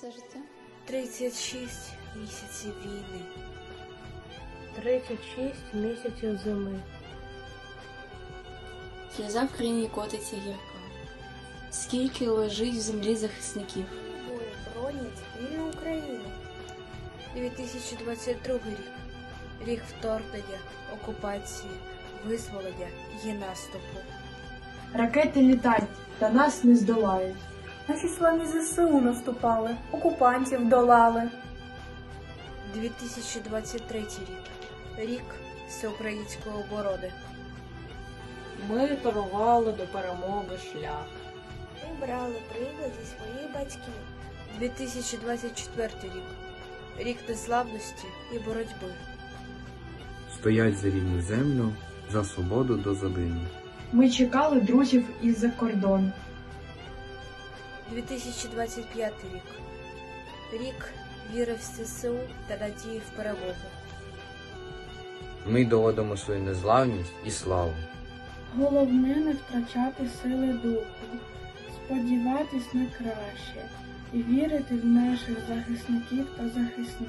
за життя? 36 місяців війни. 36 місяців зими. Сльоза в країні котиться гірка. Скільки лежить в землі захисників? Бої бронять вільну Україну. 2022 рік. Рік вторгнення, окупації, визволення і наступу. Ракети літають, та нас не здолають. Наші славні ЗСУ наступали, окупантів долали. 2023 рік. Рік всеукраїнської оборони. Ми торували до перемоги шлях. Ми брали приклад зі своїх батьків. 2024 рік. Рік незламності і боротьби. Стоять за рівну землю, за свободу до задину. Ми чекали друзів із-за кордону. 2025 рік. Рік віри в ССУ та надії в перемогу. Ми доводимо свою незлавність і славу. Головне не втрачати сили духу, сподіватись на краще і вірити в наших захисників та захисниць.